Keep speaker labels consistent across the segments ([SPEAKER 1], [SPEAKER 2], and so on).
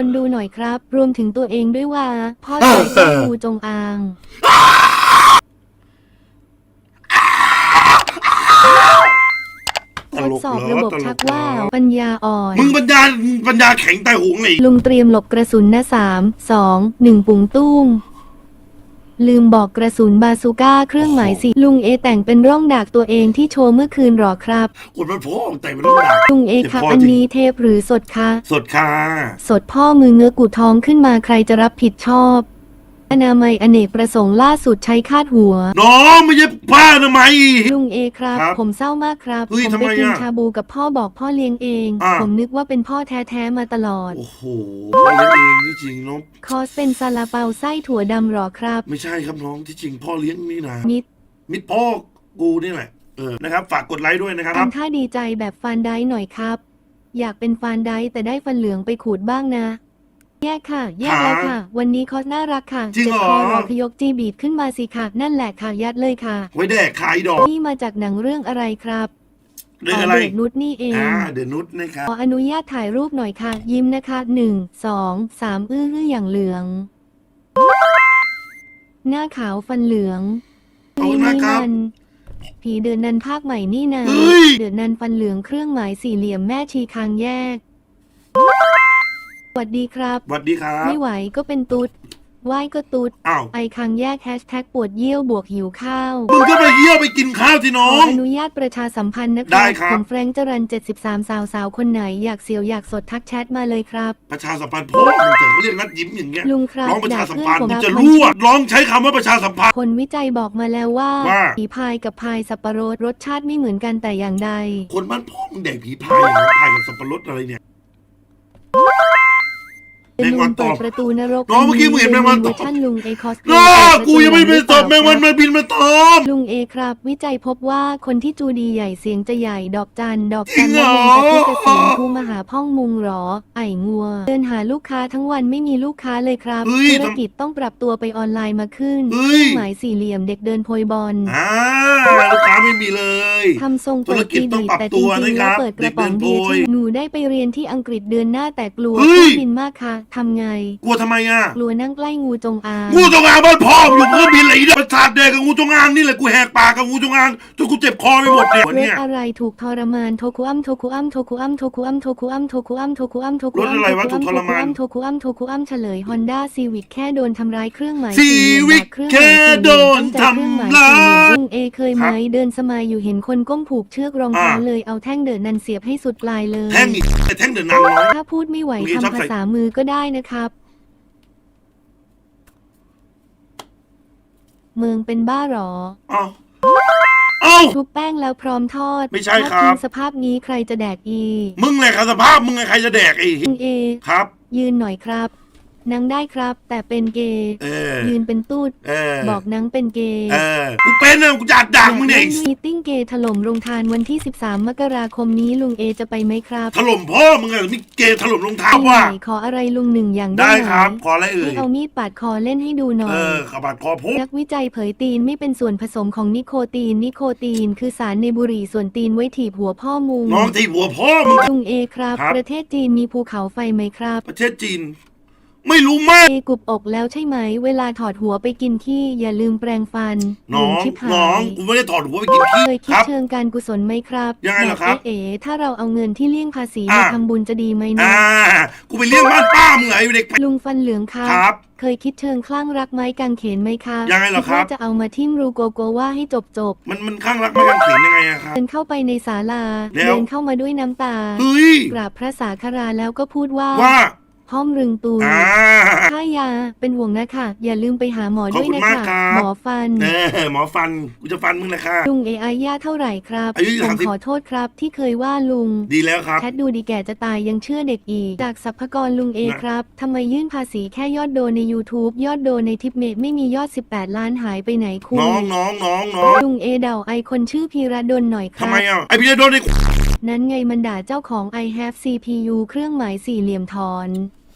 [SPEAKER 1] คนดูหน่อยครับ รวมถึงตัวเองด้วยว่า พ่อใจญ่ที่งูจงอาง ทดสอบ
[SPEAKER 2] ระ
[SPEAKER 1] บบชั
[SPEAKER 2] ก
[SPEAKER 1] ว่าวปัญญาอ่อน
[SPEAKER 2] มึงปัญญาปัญญาแข็งใต้หูไง
[SPEAKER 1] ลุงเตรียมหลบกระสุนนะสามสองหนึ่งปุ่งตุ้ง ลืมบอกกระสุนบาซูก้าเครื่องหมายสิลุงเอแต่งเป็นร่องดักตัวเองที่โชว์เมื่อคืนหรอครับ
[SPEAKER 2] คุณมันพ่อของแต่งเป็นลูกหนัก
[SPEAKER 1] ลุงเอครับ
[SPEAKER 2] อั
[SPEAKER 1] นนี้เทปหรือสดคะ
[SPEAKER 2] สดค่ะ
[SPEAKER 1] สดพ่อมือเงื้อกูทองขึ้นมาใครจะรับผิดชอบ อนามัยอเนกประสงค์ล่าสุดใช้คาดหัว
[SPEAKER 2] น้องไม่ใช่ผ้าทำไมย
[SPEAKER 1] ลุงเอครับ
[SPEAKER 2] รบ
[SPEAKER 1] ผมเศร้ามากครับผม
[SPEAKER 2] ทำไป
[SPEAKER 1] มกิน
[SPEAKER 2] อะ
[SPEAKER 1] ชาบูกับพ่อบอกพ่อเลี้ยงเอง
[SPEAKER 2] อ
[SPEAKER 1] ผมนึกว่าเป็นพ่อแท้ๆมาตลอด
[SPEAKER 2] โอ้โหพ่อเลี้ยงเองจริงๆน้อง
[SPEAKER 1] คอสเป็นซาลาเปาไส้ถั่วดำหรอครับ
[SPEAKER 2] ไม่ใช่ครับน้องที่จริงพ่อเลี้ยงนี่นะ
[SPEAKER 1] มิด
[SPEAKER 2] มิดพ่อกูนี่แหละเออนะครับ ฝากกดไลค์ด้วยนะครับ
[SPEAKER 1] ทำท่าดีใจแบบฟันได้หน่อยครับ อยากเป็นฟันได้แต่ได้ฟันเหลืองไปขูดบ้างนะ แย่ค่ะ แย่แล้วค่ะ วันนี้คอสน่ารักค่ะ
[SPEAKER 2] จริง
[SPEAKER 1] เห
[SPEAKER 2] รอ
[SPEAKER 1] จ็อขยกจีบีบขึ้นมาสิค่ะ นั่นแหละค่ะ ยัดเลยค่ะ
[SPEAKER 2] ไว้แดกขายดอก
[SPEAKER 1] นี่มาจากหนังเรื่องอะไรครับ
[SPEAKER 2] เรื่องอะไร
[SPEAKER 1] นุชนี่เอง
[SPEAKER 2] อ่า เดนุชนะครับ
[SPEAKER 1] ขออนุญาตถ่ายรูปหน่อยค่ะ ยิ้มนะคะหนึ่งสองสามอื้อหืออย่างเหลือง หน้าขาวฟันเหลือง
[SPEAKER 2] ขอบคุณมั
[SPEAKER 1] นผีเดือนนันภาคใหม่นี่นะ
[SPEAKER 2] เเดื
[SPEAKER 1] อนนันฟันเหลืองเครื่องหมายสี่เหลี่ยมแม่ชีคางแยก วัดดีครับ
[SPEAKER 2] หวัสดีครับ
[SPEAKER 1] ไม่ไหวก็เป็นตุ๊ดไหวก็ตุด
[SPEAKER 2] อ้าว
[SPEAKER 1] ไอคังแยกแฮชแท็กปวดเยี่ยวบวกหิวข้าว
[SPEAKER 2] มึงก็ไปเยี่ยวไปกินข้าวสิ
[SPEAKER 1] ข
[SPEAKER 2] น้อ
[SPEAKER 1] งอนุญาตประชาสัมพันธ์นะครั
[SPEAKER 2] ได้ครับ
[SPEAKER 1] ผมแฟรงค์จรัน73 สาวสาวคนไหนอยากเสียวอยากสดทักแชทมาเลยครับ
[SPEAKER 2] ประชาสัมพันธ์พ่อมึงเจอเขาเรียกนัดยิ้มอย่างเงี้ย
[SPEAKER 1] ลุงครับ
[SPEAKER 2] ร้องประชาสัมพันธ์มึงจะรู้อะร้องใช้คำว่าประชาสัมพันธ์
[SPEAKER 1] คนวิจัยบอกมาแล้วว่า ผีพายกับพายสับปะรดรสชาติไม่เหมือนกันแต่อย่างใด
[SPEAKER 2] คนบ้านพ่อมึงแดกผีพายอย่ายพายกับสับปะรดอะไรเนี่ย แมงวัน
[SPEAKER 1] เปิดประตูนรก
[SPEAKER 2] น้องเมื่อกี้มึงเห็นแมงวันตอบ
[SPEAKER 1] ท่านลุงเอคอส
[SPEAKER 2] น้ากูยังไม่ไปตอบแมงวันมาบินมาตอม
[SPEAKER 1] ลุงเอครับ วิจัยพบว่าคนที่จูดีใหญ่เสียงจะใหญ่ดอกจันดอกจันและลุงจะที่เกษียณกูมาหาพ่องมุงหรอ ไอ้งัว เดินหาลูกค้าทั้งวันไม่มีลูกค้าเลยครับธุรกิจต้องปรับตัวไปออนไลน์มาขึ้นหมายสี่เหลี่ยมเด็กเดินโพยบอล
[SPEAKER 2] อ่าลูกค้าไม่มีเลย
[SPEAKER 1] ทำทรง
[SPEAKER 2] เปิดดีดี
[SPEAKER 1] แต่จริงๆแล้วเปิดกระป๋อง
[SPEAKER 2] เบี
[SPEAKER 1] ยร์หนูได้ไปเรียนที่อังกฤษเดือนหน้าแต่กลัว
[SPEAKER 2] เค
[SPEAKER 1] รื่องบินมากค่ะทำไง
[SPEAKER 2] กลัวทำไมอะ
[SPEAKER 1] กลัวนั่งใกล้งูจงอาง
[SPEAKER 2] งูจงอางบ้านพ่ออยู่เพื่อบินไหลเดประสาทแดกกับงูจงอางนี่แหละกูแหกปากกับงูจงอางจนกูเจ็บคอไปหมดเลยเนี่ย
[SPEAKER 1] อะไรถูกทรมานโทคุอัมโทคุอัมโทคุอัมโทคุอัมโทคุอัมโทคุอัมโทคุอัมโทคุอัม
[SPEAKER 2] โทคุอัม
[SPEAKER 1] โทคุอัมโทคุอัมเฉลยฮอนด้าซีวิกแค่โดนทำร้ายเครื่องหมาย
[SPEAKER 2] ซีวิกแค่โดนทำร้า
[SPEAKER 1] ยเอเคยไหมเดินสมัยอยู่เห็นคนก้มผูกเชือกรองเท้าเลยเอาแท่งเดินนันเสียบให้สุดปลายเลย
[SPEAKER 2] แท่งอีกแท่งเดินนัน
[SPEAKER 1] ถ้าพูดไม่ไหวทำภาษามือก็ได้ได้นะครับ เมืองเป็นบ้าหรอชุบแป้งแล้วพร้อมทอด
[SPEAKER 2] ไม่ใช่ครับ
[SPEAKER 1] ถ้าสภาพนี้ใครจะแดกอี
[SPEAKER 2] มึงเลยครับสภาพมึงไงใครจะแดกอี
[SPEAKER 1] เอ
[SPEAKER 2] ครับ
[SPEAKER 1] ยืนหน่อยครับ นางได้ครับ แต่เป็นเกย์ยืนเป็นตูด
[SPEAKER 2] ออ
[SPEAKER 1] บอกนางเป็นเกย์
[SPEAKER 2] กูเป็นเลยกูอยากดัามึงเนี่ไอ้
[SPEAKER 1] มีติ้งเกย์ถล่มโรงทานวันที่ 13 มกราคมนี้ลุงเอจะไปไหมครับ
[SPEAKER 2] ถล่มพ่อมึงอะมีเกย์ถล่มรงท้
[SPEAKER 1] น
[SPEAKER 2] ว่ะ
[SPEAKER 1] ขออะไรลุงหนึ่งอย่าง
[SPEAKER 2] ได้
[SPEAKER 1] ได้ไหม
[SPEAKER 2] ครับ ขออะไรเอ่ย
[SPEAKER 1] เอามีดปาดคอเล่นให้ดูหน่อย
[SPEAKER 2] เออขบัดคอพุก
[SPEAKER 1] นักวิจัยเผยตีนไม่เป็นส่วนผสมของนิโคตีน นิโคตีน คือสารในบุหรี่ส่วนตีนไว้ถีบหัวพ่อมุง
[SPEAKER 2] น้องตีหัวพ่อมึง
[SPEAKER 1] ลุงเอครับประเทศจีนมีภูเขาไฟไหมครับ
[SPEAKER 2] ประเทศจีน ไม่รู้มาก
[SPEAKER 1] เอกรุบอกแล้วใช่ไหม เวลาถอดหัวไปกินที่อย่าลืมแปรงฟัน
[SPEAKER 2] น้องน้องกูไม่ได้ถอดหัวไปกินขี้
[SPEAKER 1] เคยคิดเชิงการกุศลไหมครับ
[SPEAKER 2] ยังไงล่ะครับ
[SPEAKER 1] เอ๋ถ้าเราเอาเงินที่เลี่ยงภาษีมาทำบุญจะดีไหมนะ
[SPEAKER 2] อากูไปเลี่ยงบ้านป้ามึงเหรอไอ้เด็ก
[SPEAKER 1] ลุงฟันเหลืองครั
[SPEAKER 2] บ
[SPEAKER 1] เคยคิดเชิงคลั่งรักไม้กางเขนไหมคะ
[SPEAKER 2] ยังไงล่ะครับ
[SPEAKER 1] ดว่าจะเอามาทิ่มรูโกโกว่าให้จบจบ
[SPEAKER 2] มันมันคลั่งรักไม่กางเขนยังไงอะครับ
[SPEAKER 1] เดินเข้าไปในศาลาเดินเข้ามาด้วยน้ำตากราบพระสาคราแล้วก็พูดว่า ห้อมรึงตู
[SPEAKER 2] อ่า
[SPEAKER 1] ค่ายาเป็นห่วงนะค่ะ อย่าลืมไปหาหมอด้วยนะ
[SPEAKER 2] คุะค
[SPEAKER 1] หมอฟัน
[SPEAKER 2] เออหมอฟันกูจะฟันมึงนะค่ะ
[SPEAKER 1] ลุงเอไอย่าเท่าไหร่ครับผมขอโทษครับที่เคยว่าลุง
[SPEAKER 2] ดีแล้วครับ
[SPEAKER 1] แคทดูดีแก่จะตายยังเชื่อเด็กอีก จากสรรพกรลุงเอครับ ทำไมยื่นภาษีแค่ยอดโดนใน YouTube ยอดโดนในทิปเมทไม่มียอด 18 ล้านหายไปไหนคุ
[SPEAKER 2] น้องณน้องน้องน้อง
[SPEAKER 1] ลุงเอเดาไอคนชื่อพีระดนหน่อยครับ
[SPEAKER 2] ทำไมอะไอพีระโดนนี่
[SPEAKER 1] นั้นไงมันด่าเจ้าของ i have CPU เครื่องหมายสี่เหลี่ยมทอน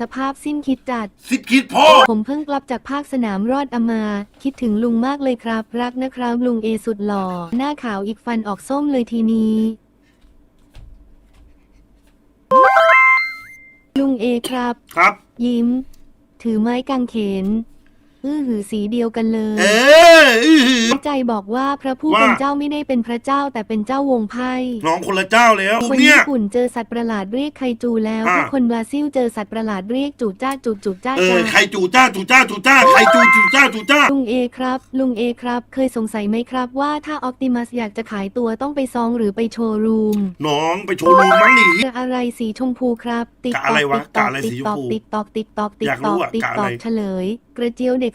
[SPEAKER 1] สภาพสิ้นคิดจัด
[SPEAKER 2] สิทธิ์คิดพ่อ
[SPEAKER 1] ผมเพิ่งกลับจากภาคสนามรอดอมา คิดถึงลุงมากเลยครับ รักนะครับ ลุงเอสุดหล่อ หน้าขาวอีกฟันออกส้มเลยทีนี้ ลุงเอครับ
[SPEAKER 2] ครับ
[SPEAKER 1] ยิ้ม ถือไม้กางเขน อื้อหือสีเดียวกันเลย
[SPEAKER 2] เอออื้อหือ
[SPEAKER 1] ใจบอกว่าพระผู้
[SPEAKER 2] ว่า
[SPEAKER 1] เป็นเจ้าไม่ได้เป็นพระเจ้าแต่เป็นเจ้าวงไพ่
[SPEAKER 2] น้องคนละเจ้าแล้ว
[SPEAKER 1] คน
[SPEAKER 2] เนี่ย
[SPEAKER 1] ญี่ปุ่นเจอสัตว์ประหลาดเรียกไคจูแล้ว
[SPEAKER 2] อ่า
[SPEAKER 1] ถ้าคนบราซิลเจอสัตว์ประหลาดเรียกจูจ้าจูจูจ้า
[SPEAKER 2] เออ
[SPEAKER 1] จ้า
[SPEAKER 2] ใครจูจ้าจูจ้าจูจ้าใครจูจูจ้าจูจ้า
[SPEAKER 1] ลุงเอครับ ลุงเอครับ เคยสงสัยไหมครับว่าถ้าออ t ติมัสอยากจะขายตัวต้องไปซองหรือไปโชว์รูม
[SPEAKER 2] น้องไปโชว์รูมมั้งนี่
[SPEAKER 1] เจออะไรสีชมพูครับ ติ๊ก
[SPEAKER 2] กะ
[SPEAKER 1] ต
[SPEAKER 2] อะ
[SPEAKER 1] อ
[SPEAKER 2] ไร
[SPEAKER 1] ก
[SPEAKER 2] วะ
[SPEAKER 1] ติ๊กตอก
[SPEAKER 2] กะอะไร
[SPEAKER 1] ติ๊
[SPEAKER 2] สี
[SPEAKER 1] ก
[SPEAKER 2] ชม
[SPEAKER 1] ตอก
[SPEAKER 2] พู
[SPEAKER 1] ติ๊กตอกติ๊กตอกติ๊
[SPEAKER 2] อกยาก
[SPEAKER 1] ต
[SPEAKER 2] รู้
[SPEAKER 1] อก
[SPEAKER 2] อะ
[SPEAKER 1] ติ๊ก
[SPEAKER 2] กะ
[SPEAKER 1] ต
[SPEAKER 2] อะไร
[SPEAKER 1] อกเฉลย กระเจียวเด็ก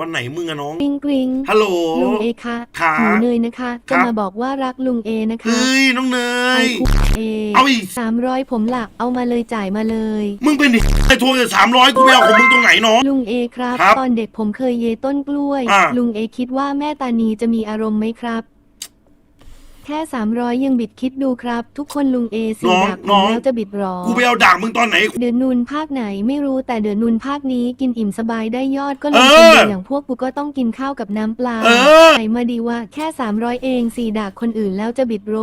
[SPEAKER 2] วันไหนมึงอะน้อง
[SPEAKER 1] กริงกริง
[SPEAKER 2] ฮัลโหล
[SPEAKER 1] ลุงเอคะ
[SPEAKER 2] ค่ะ
[SPEAKER 1] หนูเนยนะคะ
[SPEAKER 2] ครั
[SPEAKER 1] จะ
[SPEAKER 2] บ
[SPEAKER 1] มาบอกว่ารักลุงเอนะคะ
[SPEAKER 2] เฮ้ยน้องเน
[SPEAKER 1] ไอยคุเอ
[SPEAKER 2] เอาอีก
[SPEAKER 1] สามร้อยผมหลักเอามาเลยจ่ายมาเลย
[SPEAKER 2] มึงเป็นไอ้ทวงแต่สามร้อยกูไปเอาของมึงตรงไหนน้อง
[SPEAKER 1] ลุงเอครับ
[SPEAKER 2] ครับ
[SPEAKER 1] ตอนเด็กผมเคยเยต้นกล้วย
[SPEAKER 2] อ่า
[SPEAKER 1] ลุงเอคิดว่าแม่ตานีจะมีอารมณ์ไหมครับ แค่ 300 ยังบิดคิดดูครับ ทุกคนลุงเอสีดักผมแล้วจะบิดหรอ
[SPEAKER 2] กูไปเอาด่างมึงตอนไหน
[SPEAKER 1] เดือนนูนภาคไหนไม่รู้แต่เดือนนูนภาคนี้กินอิ่มสบายได้ยอดก็ล
[SPEAKER 2] เอง
[SPEAKER 1] กิน
[SPEAKER 2] อ
[SPEAKER 1] เดียวอย่างพวกกูก็ต้องกินข้าวกับน้ำปลา
[SPEAKER 2] เออ
[SPEAKER 1] ไหนมาดีว่าแค่ 300 เองสี่ดากคนอื่นแล้วจะบิดโร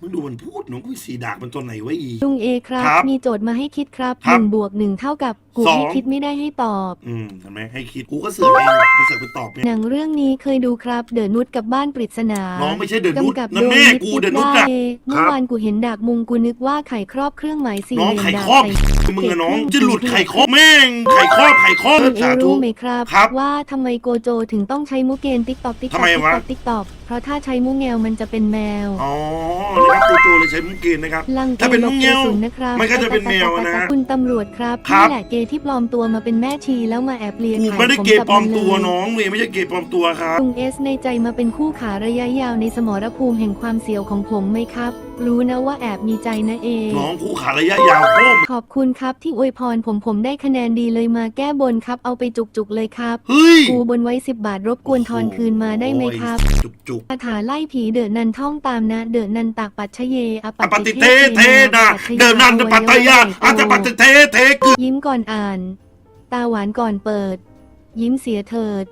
[SPEAKER 2] มึงดูมันพูดน้องกูสีด่างมันตัวไหนวะอี
[SPEAKER 1] ลุงเอครับ
[SPEAKER 2] ครับ
[SPEAKER 1] มีโจทย์มาให้คิดครับ
[SPEAKER 2] ครั
[SPEAKER 1] ห
[SPEAKER 2] บ
[SPEAKER 1] นึ่งบวกหนึ่งเท่ากับ กู
[SPEAKER 2] สอง
[SPEAKER 1] ให้คิดไม่ได้ให้ตอบ
[SPEAKER 2] อืมเห็นไหมให้คิดกูก็เสือกเองอะไปเสือกไปตอบเนี่ย
[SPEAKER 1] หนังเรื่องนี้เคยดูครับ เดอะนุชกับบ้านปริศนา
[SPEAKER 2] น้องไม่ใช่เดอะนุช
[SPEAKER 1] กำกับ
[SPEAKER 2] นั่น
[SPEAKER 1] โดย
[SPEAKER 2] แม่
[SPEAKER 1] นิ
[SPEAKER 2] กู
[SPEAKER 1] ติ
[SPEAKER 2] เดอะนุช
[SPEAKER 1] ได้
[SPEAKER 2] อะ
[SPEAKER 1] เมื่อวานกูเห็นดากมุงกูนึกว่าไข่ครอบเครื่องหมายสี่
[SPEAKER 2] น้อง
[SPEAKER 1] เหลี่ยม
[SPEAKER 2] ไข่
[SPEAKER 1] ดาก
[SPEAKER 2] ครอบ
[SPEAKER 1] ใส่
[SPEAKER 2] มึงอะน้อง จะหลุดไข่ครอบแม่งไข่ครอบไข่ครอบ
[SPEAKER 1] คุณเอ
[SPEAKER 2] สาธุ
[SPEAKER 1] รู้ไหมครับ
[SPEAKER 2] ครับ
[SPEAKER 1] ว่าทำไมโกโจถึงต้องใช้มุกเกนติ๊กตอกติ๊กต
[SPEAKER 2] ทำ
[SPEAKER 1] อก
[SPEAKER 2] ไม
[SPEAKER 1] ติ๊ก
[SPEAKER 2] วะ
[SPEAKER 1] ตอกติ๊กตอกเพราะถ้าใช้มุกแงวมันจะเป็นแมว
[SPEAKER 2] อ๋อนะครับโกโจเลยใช้มุกเกนนะครับ
[SPEAKER 1] ลัง
[SPEAKER 2] ถ้าเป็น
[SPEAKER 1] หล
[SPEAKER 2] มุ
[SPEAKER 1] บ
[SPEAKER 2] ก
[SPEAKER 1] ก
[SPEAKER 2] เงา
[SPEAKER 1] ระสุนนะครับ
[SPEAKER 2] มันก็จะเป็นแมวนะ
[SPEAKER 1] คุณตำรวจครับ
[SPEAKER 2] ครับ
[SPEAKER 1] นี่แหละเกย์ที่ปลอมตัวมาเป็นแม่ชีแล้วมาแอบเลีย
[SPEAKER 2] กู
[SPEAKER 1] ขาย
[SPEAKER 2] ไม่ได้
[SPEAKER 1] ผม
[SPEAKER 2] เกย์
[SPEAKER 1] กับ
[SPEAKER 2] ปลอม
[SPEAKER 1] นเลย
[SPEAKER 2] ตัวน้องเมย์ไม่ใช่เกย์ปลอมตัวครับ
[SPEAKER 1] ลุงเอสในใจมาเป็นคู่ขาระยะยาวในสมรภูมิแห่งความเสียวของผมไหมครับ รู้นะว่าแอบมีใจนะเอง
[SPEAKER 2] น้องคู่ขาระยะยาวโค้ม
[SPEAKER 1] ขอบคุณครับที่อวยพรผมผมได้คะแนนดีเลยมาแก้บนครับ เอาไปจุกๆเลยครับ
[SPEAKER 2] เฮ้ย
[SPEAKER 1] กูบนไว้สิบบาทรบกวนทอนคืนมาได้ไหมครับ
[SPEAKER 2] โอ้ยจุกจุก
[SPEAKER 1] คาถาไล่ผีเดอะนันท่องตามนะ เดอะนันตากปัจชเยอ
[SPEAKER 2] อปฏิเทเทนะเดินนันปัตตยาอาจจะปัตเทเทคือ
[SPEAKER 1] ยิ้มก่อนอ่าน ตาหวานก่อนเปิด ยิ้มเสียเถิด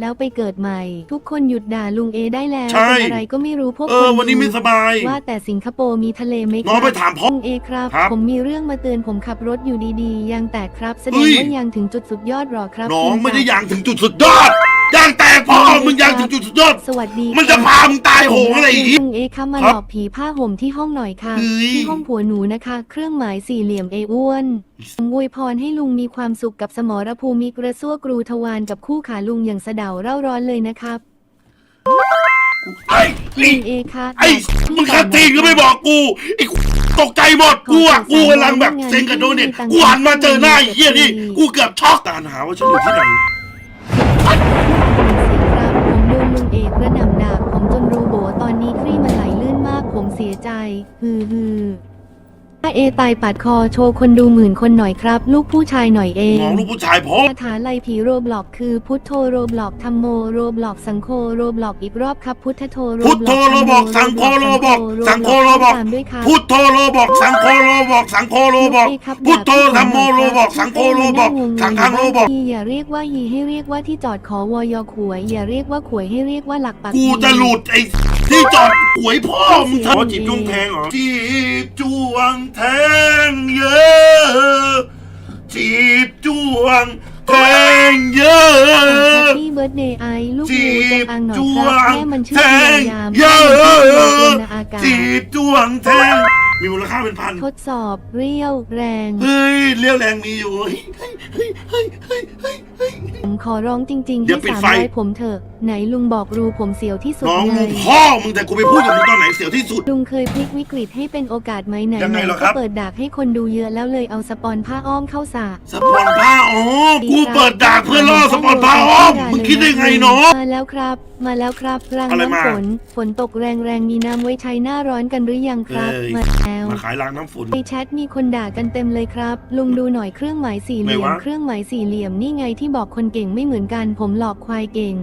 [SPEAKER 1] แล้วไปเกิดใหม่ ทุกคนหยุดด่าลุงเอได้แล้ว
[SPEAKER 2] ใช่
[SPEAKER 1] เป็นอะไรก็ไม่รู้พวก
[SPEAKER 2] เอ
[SPEAKER 1] ค
[SPEAKER 2] อนวันนี้ไม่สบาย
[SPEAKER 1] ว่าแต่สิงคโปร์มีทะเลไหมค
[SPEAKER 2] น้อง
[SPEAKER 1] รับ
[SPEAKER 2] ไปถามพ่อ
[SPEAKER 1] ลุงเอครับ
[SPEAKER 2] ครับ
[SPEAKER 1] ผมมีเรื่องมาเตือนผมขับรถอยู่ดีๆยางแตกครับ แสด
[SPEAKER 2] เฮ้
[SPEAKER 1] ง
[SPEAKER 2] ย
[SPEAKER 1] ว่ายังถึงจุดสุดยอดหรอครับ
[SPEAKER 2] น้อง
[SPEAKER 1] คุณ
[SPEAKER 2] ไม่ได้
[SPEAKER 1] ครับ
[SPEAKER 2] ยางถึงจุดสุดยอด ยางแตกพ่อมึงยางถึงจุดสุดยอด
[SPEAKER 1] สวัสดี
[SPEAKER 2] มันจะ
[SPEAKER 1] ครับ
[SPEAKER 2] พามึงตายโหงอะไรอีก
[SPEAKER 1] ลุงเอคะมา
[SPEAKER 2] ครั
[SPEAKER 1] ห
[SPEAKER 2] บ
[SPEAKER 1] ลอกผีผ้าห่มที่ห้องหน่อยค่ะ
[SPEAKER 2] เฮ้ย
[SPEAKER 1] ที่ห้องผัวหนูนะคะ เครื่องหมายสี่เหลี่ยมเออ้วนผมอวยพรให้ลุงมีความสุขกับสมรภูมิกระซวกรูทวารกับคู่ขาลุงอย่างสะเดาเร่าร้อนเลยนะครับ
[SPEAKER 2] ไอ้
[SPEAKER 1] ลุ
[SPEAKER 2] ไอ้
[SPEAKER 1] งเอคะ
[SPEAKER 2] ไอ้มึงคัดทิ้งก็ไม่บอกกูไอ้ตกใจหมดกูอะกูกำลังแบบเซ็งกับโดนเนี่ยกูหันมาเจอหน้าไอ้เหี้ยนี่กูเกือบช็อกตานหาว่าฉันอยู่ที่ไหน
[SPEAKER 1] นนี้คลี่มันไหลลื่นมากผมเสียใจ ฮือฮือถ้าเอตายปาดคอโชว์คนดูหมื่นคนหน่อยครับ ลูกผู้ชายหน่อยเอง
[SPEAKER 2] น้องลูกผู้ชายพ่อ
[SPEAKER 1] คาถาไล่ผีโรบล็อกคือพุทโธโรบล็อกธรรมโมโรบล็อกสังโฆโรบล็อกอีกรอบครับ พุทธโธโร
[SPEAKER 2] พุทโธโรบอกสังโฆโรบอกสังโฆโรบอก
[SPEAKER 1] ตามด้วยครับ
[SPEAKER 2] พุทโธโลบอกสังโฆโลบอกสังโฆโลบอกพุทโธธรรมโมโลบอกสังโฆโลบอกสังฆังโลบอก
[SPEAKER 1] อย่าเรียกว่าฮีให้เรียกว่าที่จอดขอวอยอขวย อย่าเรียกว่าขวยให้เรียกว่าหลักปัก
[SPEAKER 2] กูจะหลุดไอ้ ที่จอดหวยพ่อมึงทำจีบจ้วงแทงเหรอจีบจ้วงแทงเยอะจีบจ้วงแทงเยอะ
[SPEAKER 1] แฮปปี้เบิร์ดเดย์ไอลูก
[SPEAKER 2] จี
[SPEAKER 1] งูจง
[SPEAKER 2] บ
[SPEAKER 1] อางหน่อย
[SPEAKER 2] จ้
[SPEAKER 1] ควรับ
[SPEAKER 2] ง
[SPEAKER 1] แม่มันชื่อ
[SPEAKER 2] แท
[SPEAKER 1] พยางยาม
[SPEAKER 2] เยอ
[SPEAKER 1] แม่มันชื่อพยาะยามอากาศ
[SPEAKER 2] จีบจ้วงแทง มีมูลค่าเป็นพัน
[SPEAKER 1] ทดสอบเรียวแรง
[SPEAKER 2] เฮ้ยเรียวแรงมีอยู่เฮ้ยเฮ้ยเฮ้ยเฮ้ยเฮ้ยเฮ้ย
[SPEAKER 1] ผมขอร้องจริงๆ
[SPEAKER 2] เดี๋
[SPEAKER 1] ให้
[SPEAKER 2] ยวปิด
[SPEAKER 1] สาม
[SPEAKER 2] ไฟ
[SPEAKER 1] ร้อยผมเถอะ ไหนลุงบอกรูผมเสียวที่สุด
[SPEAKER 2] น้อง
[SPEAKER 1] ไง
[SPEAKER 2] มึงพ่อมึงแต่กูไปพูดกับมึงตอนไหนเสียวที่สุด
[SPEAKER 1] ลุงเคยพลิกวิกฤตให้เป็นโอกาสไหมไหน
[SPEAKER 2] ยังไงเหรอค
[SPEAKER 1] ก็
[SPEAKER 2] รับ
[SPEAKER 1] เปิดดากให้คนดูเยอะแล้วเลยเอาสปอนผ้าอ้อมเข้าสระ
[SPEAKER 2] สปอนผ้าอ๋อกูเปิดดากเพื่อล่อสปอนผ้าอ้อมมึงคิดได้ไงน้อง
[SPEAKER 1] มาแล้วครับ มาแล้วครับราง
[SPEAKER 2] อะไรมา
[SPEAKER 1] น้ำฝน ฝนตกแรงๆมีน้ำไว้ใช้หน้าร้อนกันหรือยังครับ
[SPEAKER 2] เอ้ย
[SPEAKER 1] มาแล้ว
[SPEAKER 2] มาขายล้างน้ำฝน
[SPEAKER 1] ในแชทมีคนด่ากันเต็มเลยครับ ลุงดูหน่อยเครื่องหมายสี่เหลี่ย
[SPEAKER 2] ไหน
[SPEAKER 1] ม
[SPEAKER 2] วะ
[SPEAKER 1] เครื่องหมายสี่เหลี่ยมนี่ไงที่บอกคนเก่งไม่เหมือนกัน ผมหลอกควายเก่ง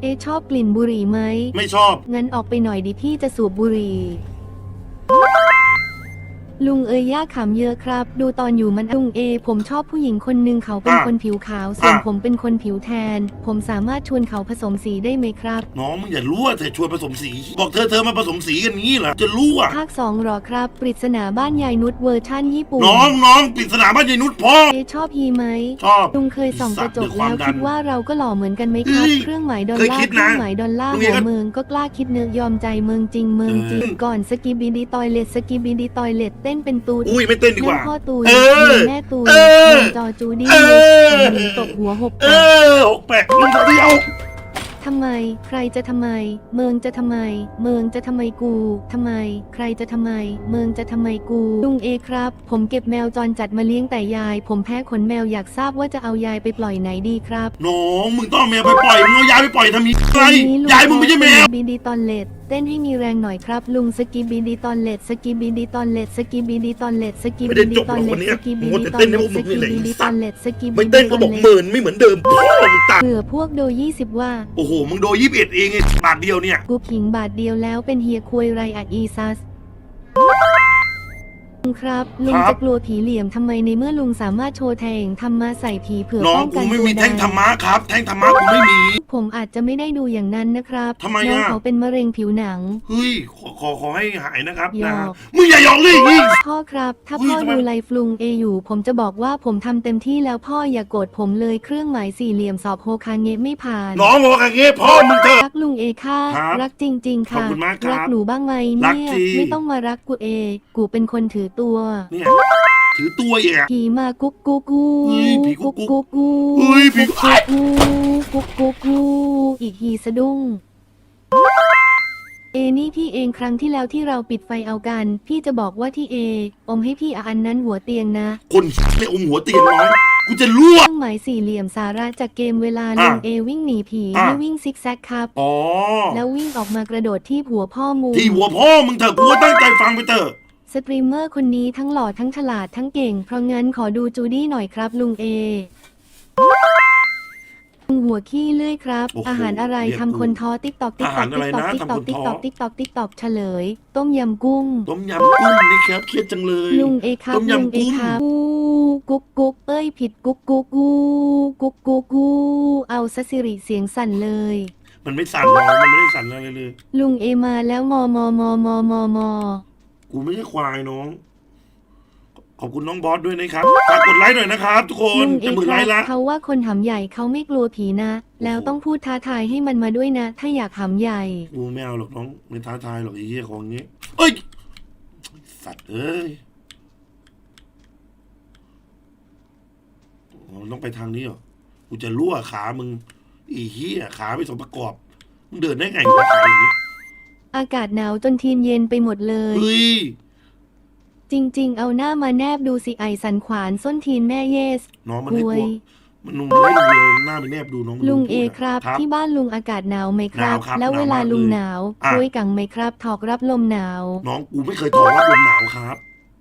[SPEAKER 1] เอะชอบกลิ่นบุหรี่ไหม
[SPEAKER 2] ไม่ชอบ
[SPEAKER 1] งั้นออกไปหน่อยดิพี่จะสูบบุหรี่ ลุงเอยย่าขำเยอะครับ ดูตอนอยู่มันลุงเอ ผมชอบผู้หญิงคนหนึ่งเขาเป็น
[SPEAKER 2] อะ
[SPEAKER 1] คนผิวขาว ส่วน
[SPEAKER 2] อะ
[SPEAKER 1] ผมเป็นคนผิวแทน ผมสามารถชวนเขาผสมสีได้ไหมครับ
[SPEAKER 2] น้องมึงอย่ารั่วเธอชวนผสมสี บอกเธอเธอมาผสมสีกันงี้เหรอจะรั่ว
[SPEAKER 1] ภาคสองหรอครับ ปริศนาบ้านยายนุชเวอร์ชั่นญี่ปุ่น
[SPEAKER 2] น้องน้องปริศนาบ้านยายนุชพ่อ
[SPEAKER 1] เอะชอบฮีไหม
[SPEAKER 2] ชอบ
[SPEAKER 1] ลุงเคยส่องกระจก
[SPEAKER 2] อีสัตว์ด้วยความ
[SPEAKER 1] แล้ว
[SPEAKER 2] ดัน
[SPEAKER 1] คิดว่าเราก็หล่อเหมือนกันไหมครับ
[SPEAKER 2] เฮ้ย
[SPEAKER 1] เครื่องหมายดอล
[SPEAKER 2] เคย
[SPEAKER 1] ลา
[SPEAKER 2] คิ
[SPEAKER 1] ร์
[SPEAKER 2] ด
[SPEAKER 1] เค
[SPEAKER 2] นะ
[SPEAKER 1] รื่องหมายดอลลาร์
[SPEAKER 2] ลุงเอ
[SPEAKER 1] หัว
[SPEAKER 2] ก็
[SPEAKER 1] เมืองก็กล้าคิดเนื้อยอมใจเมืองจริงเมืองจริง
[SPEAKER 2] เออ
[SPEAKER 1] ก่อนสกีบีดีตอยเลตสกีบีดีตอยเลตเต้นเป็นตูด
[SPEAKER 2] อุ้ยไม่เต้นดีกว่า
[SPEAKER 1] นั่นพ่อตูน
[SPEAKER 2] เออ
[SPEAKER 1] แม่ตูน
[SPEAKER 2] เออ
[SPEAKER 1] นจอจูดี้
[SPEAKER 2] เออ
[SPEAKER 1] หนูตกหัวหก
[SPEAKER 2] เออหกแปดมึงจะเดียว
[SPEAKER 1] ทำไม ใครจะทำไม เมืองจะทำไม เมืองจะทำไมกูทำไม ใครจะทำไม เมืองจะทำไมกูลุงเอครับ ผมเก็บแมวจรจัดมาเลี้ยงแต่ยาย ผมแพ้ขนแมวอยากทราบว่าจะเอายายไปปล่อยไหนดีครับ
[SPEAKER 2] น้องมึงต้องเอาแมวไปปล่อยมึงเอายายไปปล่อยทำนี้อะไร
[SPEAKER 1] วันนี้ลุ
[SPEAKER 2] ยายมึงไม่ใช่แมว
[SPEAKER 1] สกีบีดีตอนเลด เต้นให้มีแรงหน่อยครับ ลุงสกีบีดีตอนเลดสกีบีดีตอนเลดสกีบีดีตอนเลดสกี
[SPEAKER 2] ไม่
[SPEAKER 1] บี
[SPEAKER 2] ได้
[SPEAKER 1] ดี
[SPEAKER 2] จบ
[SPEAKER 1] ตอน
[SPEAKER 2] หรอก
[SPEAKER 1] เล
[SPEAKER 2] วั
[SPEAKER 1] ด
[SPEAKER 2] นเนี้ย
[SPEAKER 1] สกีบี
[SPEAKER 2] มัว
[SPEAKER 1] ดี
[SPEAKER 2] แต่
[SPEAKER 1] ตอ
[SPEAKER 2] เต้
[SPEAKER 1] น
[SPEAKER 2] น
[SPEAKER 1] เล
[SPEAKER 2] ให้
[SPEAKER 1] ด
[SPEAKER 2] พวก
[SPEAKER 1] ส
[SPEAKER 2] มึงนี่
[SPEAKER 1] กี
[SPEAKER 2] แหละ
[SPEAKER 1] บีดี
[SPEAKER 2] ไอ้สั
[SPEAKER 1] ตอ
[SPEAKER 2] ต
[SPEAKER 1] น
[SPEAKER 2] ว์
[SPEAKER 1] เลดสกีบี
[SPEAKER 2] ไม่
[SPEAKER 1] ดี
[SPEAKER 2] เต้น
[SPEAKER 1] ต
[SPEAKER 2] ก็
[SPEAKER 1] อน
[SPEAKER 2] บอก
[SPEAKER 1] เล
[SPEAKER 2] ห
[SPEAKER 1] ด
[SPEAKER 2] มื่นไม่เหมือนเดิมพ่อมึงตาย
[SPEAKER 1] เผื่อพวกโดยี่สิบว่า
[SPEAKER 2] โอ้โหมึงโดนยี่สิบเอ็ดเองไอ้บาทเดียวเนี่ย
[SPEAKER 1] กูผิงบาทเดียวแล้วเป็นเฮียควยไรอะอีซัส ลุงครับ ลุง
[SPEAKER 2] ครับ
[SPEAKER 1] จะกลัวผีเหลี่ยมทำไมในเมื่อลุงสามารถโชว์แทงทำมาใส่ผีเผื่อ
[SPEAKER 2] น้อ
[SPEAKER 1] ป้
[SPEAKER 2] ง
[SPEAKER 1] อง
[SPEAKER 2] กู
[SPEAKER 1] กัน
[SPEAKER 2] ไม่
[SPEAKER 1] ตัว
[SPEAKER 2] มีแท่งธรร
[SPEAKER 1] ได้
[SPEAKER 2] มะครับ แท่งธรรมะกูไม่มี
[SPEAKER 1] ผมอาจจะไม่ได้ดูอย่างนั้นนะครับ
[SPEAKER 2] ทำไม
[SPEAKER 1] น้อง
[SPEAKER 2] อะ
[SPEAKER 1] เขาเป็นมะเร็งผิวหนัง
[SPEAKER 2] เฮ้ยขอขอขอให้หายนะครับ
[SPEAKER 1] หย
[SPEAKER 2] นะ
[SPEAKER 1] อก
[SPEAKER 2] มึงอย่าหยอกเลยยิ่ง
[SPEAKER 1] พ่อครับ ถ้า
[SPEAKER 2] อุ๊ย
[SPEAKER 1] พ่อ
[SPEAKER 2] ทำไม
[SPEAKER 1] ดูไลฟ์ลุงเออยู่ ผมจะบอกว่าผมทำเต็มที่แล้วพ่ออย่าโกรธผมเลยเครื่องหมายสี่เหลี่ยมสอบโฮคาเงะไม่ผ่าน
[SPEAKER 2] น้องบอกว่าอย่างงี้พ่อมึงเถอะ
[SPEAKER 1] รักลุงเอค่ะ
[SPEAKER 2] ครับ
[SPEAKER 1] รักจริงๆ
[SPEAKER 2] ขอบ
[SPEAKER 1] ค่ะ
[SPEAKER 2] คุณมากครับ
[SPEAKER 1] รัหนูบ้างไหม
[SPEAKER 2] รัก
[SPEAKER 1] เนี่ย
[SPEAKER 2] สิ
[SPEAKER 1] ไม่ต้องมารักกูเอ กูเป็นคนถือตัว
[SPEAKER 2] เนี่ยถือตัวอีกอะ
[SPEAKER 1] ผีมากุ๊กกุ๊กกู
[SPEAKER 2] เฮ้ยผีกุ๊
[SPEAKER 1] กุ๊
[SPEAKER 2] ก
[SPEAKER 1] ก
[SPEAKER 2] กุ๊
[SPEAKER 1] กุ๊
[SPEAKER 2] ก
[SPEAKER 1] กกู
[SPEAKER 2] เฮ้ยผีกุ๊ก
[SPEAKER 1] กุ๊กกุ๊กกูอีกทีสะดุ้ง เอนี่พี่เองครั้งที่แล้วที่เราปิดไฟเอากัน พี่จะบอกว่าที่เอ อมให้พี่อะอันนั้นหัวเตียงนะ
[SPEAKER 2] คนในอมหัวเตียงน้องกูจะรั่ว
[SPEAKER 1] เครื่องหมายสี่เหลี่ยมสาระจากเกมเวลา
[SPEAKER 2] อะ
[SPEAKER 1] ลุงเอวิ่งหนีผี
[SPEAKER 2] อะ
[SPEAKER 1] ให้วิ่งซิกแซกครับ
[SPEAKER 2] อ๋อ
[SPEAKER 1] แล้ววิ่งออกมากระโดดที่หัวพ่องู
[SPEAKER 2] ที่หัวพ่อมึงเถอะกูก็ตั้งใจฟังไปเถอะ
[SPEAKER 1] สตรีมเมอร์คนนี้ทั้งหล่อทั้งฉลาดทั้งเก่ง เพราะงั้นขอดูจูดี้หน่อยครับลุงเอลุงหัวขี้เลื่อยครับ
[SPEAKER 2] โอ้โห
[SPEAKER 1] อาหารอะไร
[SPEAKER 2] เรียก
[SPEAKER 1] ทำคนท้อติ๊กตอกติ๊ก
[SPEAKER 2] อา
[SPEAKER 1] ตอ
[SPEAKER 2] หากรอะไร
[SPEAKER 1] ติ๊กตอก
[SPEAKER 2] นะ
[SPEAKER 1] ติ๊กตอก
[SPEAKER 2] ทำคน
[SPEAKER 1] ติ๊ก
[SPEAKER 2] ท้
[SPEAKER 1] ต
[SPEAKER 2] อ
[SPEAKER 1] อกติ๊กตอกติ๊กตอกเฉลย ต้มยำกุ้ง
[SPEAKER 2] ต้มยำกุ้งนะครับเครียดจังเลย
[SPEAKER 1] ลุงเอครับ
[SPEAKER 2] ต้ม
[SPEAKER 1] ลุง
[SPEAKER 2] ยำ
[SPEAKER 1] เอ
[SPEAKER 2] กุ้ง
[SPEAKER 1] ครับกุ๊กกุ๊กเอ้ยผิดกุ๊กกุ๊กกูกุ๊กกุ๊กกูเอาซะสิริเสียงสั่นเลย
[SPEAKER 2] มันไม่สั่นน้องมันไม่ได้สั่นอะไรเลย
[SPEAKER 1] ลุงเอมาแล้วมอมอมอมอมอมอ
[SPEAKER 2] กูไม่ใช่ควายน้อง ขอบคุณน้องบอสด้วยนะครับฝากกดไลค์หน่อยนะครับ ทุกคน
[SPEAKER 1] ลุงเอ
[SPEAKER 2] จะหมื่น
[SPEAKER 1] ค
[SPEAKER 2] ไล
[SPEAKER 1] รับ
[SPEAKER 2] ค์ละ
[SPEAKER 1] เขาว่าคนหำใหญ่เขาไม่กลัวผีนะ แล้วต้องพูดท้าทายให้มันมาด้วยนะ ถ้าอยากหำใหญ่
[SPEAKER 2] กูไม่เอาหรอกน้องไม่ท้าทายหรอกไอ้เหี้ยของนี้เอ้ย สัตว์เอ้ยอ๋อมันต้องไปทางนี้เหรอ กูจะรั่วขามึงไอีเหี้ยขาไม่สมประกอบ มึงเดินได้ไงวะขาอย่างนี้
[SPEAKER 1] อากาศหนาวจนทีนเย็นไปหมดเลย
[SPEAKER 2] เฮ้ย
[SPEAKER 1] จริง ๆ เอาหน้ามาแนบดูสิไอสันขวานส้นทีนแม่เยส
[SPEAKER 2] น้องมัน
[SPEAKER 1] ก
[SPEAKER 2] ให้
[SPEAKER 1] ล้
[SPEAKER 2] ก
[SPEAKER 1] ว
[SPEAKER 2] ลั
[SPEAKER 1] ย
[SPEAKER 2] วมันนุ่มเล่นเดียวหน้าไปแนบดูน้องมัน
[SPEAKER 1] ลุง
[SPEAKER 2] พูด
[SPEAKER 1] เอ
[SPEAKER 2] อะ
[SPEAKER 1] ครับ
[SPEAKER 2] ครับ
[SPEAKER 1] ที่บ้านลุงอากาศหนาวไหมครับ
[SPEAKER 2] หนาวครับ
[SPEAKER 1] แล้วเวลา
[SPEAKER 2] หนาวมาก
[SPEAKER 1] ลุง
[SPEAKER 2] เลย
[SPEAKER 1] หนาว
[SPEAKER 2] อะ
[SPEAKER 1] กล้วยกังไหมครับ ถอกรับลมหนาว
[SPEAKER 2] น้องกูไม่เคยถอดว่าลมหนาวครับ